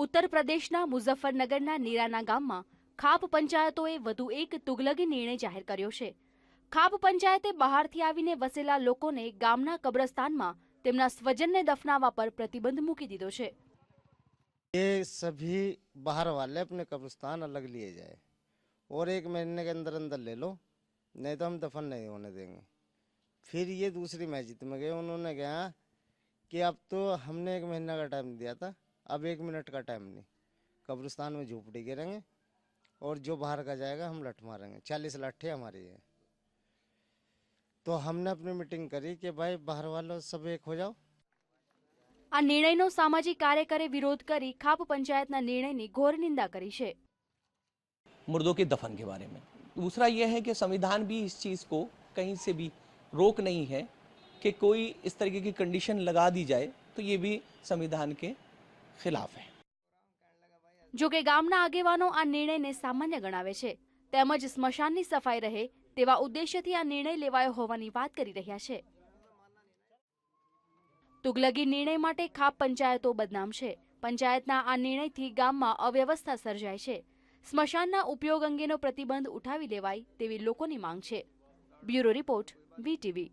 ઉત્તર પ્રદેશના મુઝફ્ફરનગરના નીરાના ગામમાં ખાપ પંચાયતોએ વધુ એક તુગલકી નિર્ણય જાહેર કર્યો છે ખાપ પંચાયતે બહારથી આવીને વસેલા લોકોને ગામના કબ્રસ્તાનમાં તેમના સ્વજનને દફનાવવા પર પ્રતિબંધ મૂકી દીધો છે ये सभी बाहर वाले अपने कब्रिस्तान अलग लिए जाए और एक महीने के अंदर अंदर ले लो नहीं तो हम दफन नहीं होने देंगे फिर ये दूसरी मस्जिद में गए उन्होंने कहा कि अब तो हमने एक महीना का टाइम दिया था अब एक मिनट का टाइम नहीं कब्रिस्तान में झोपड़ी गिरेंगे और जो बाहर का जाएगा हम लठ मारेंगे चालीस लाठी हमारी है तो हमने अपनी मीटिंग करी कि भाई बाहर वालों सब एक हो जाओ આ નિર્ણયનો સામાજિક કાર્યકરે વિરોધ કરી ખાપ પંચાયતના નિર્ણયની ઘોર નિંદા કરી છે मुर्दों के दफन के बारे में दूसरा यह है कि संविधान भी इस चीज़ को कहीं से भी रोक नहीं है कि कोई इस तरीके की कंडीशन लगा दी जाए तो ये भी संविधान के ખિલાફ જો કે ગામના આગેવાનો આ નિર્ણયને સામાન્ય ગણાવે છે, તેમજ સ્મશાનની સફાઈ રહે તેવા ઉદ્દેશ્યથી આ નિર્ણય લેવાયો હોવાની વાત કરી રહ્યા છે. તુગલગી નિર્ણય માટે ખાપ પંચાયતો બદનામ છે. પંચાયતના આ નિર્ણયથી ગામમાં અવ્યવસ્થા સર્જાય છે. સ્મશાનના ઉપયોગ અંગેનો પ્રતિબંધ ઉઠાવી લેવાય તેવી લોકોની માંગ છે. Bureau report, VTV.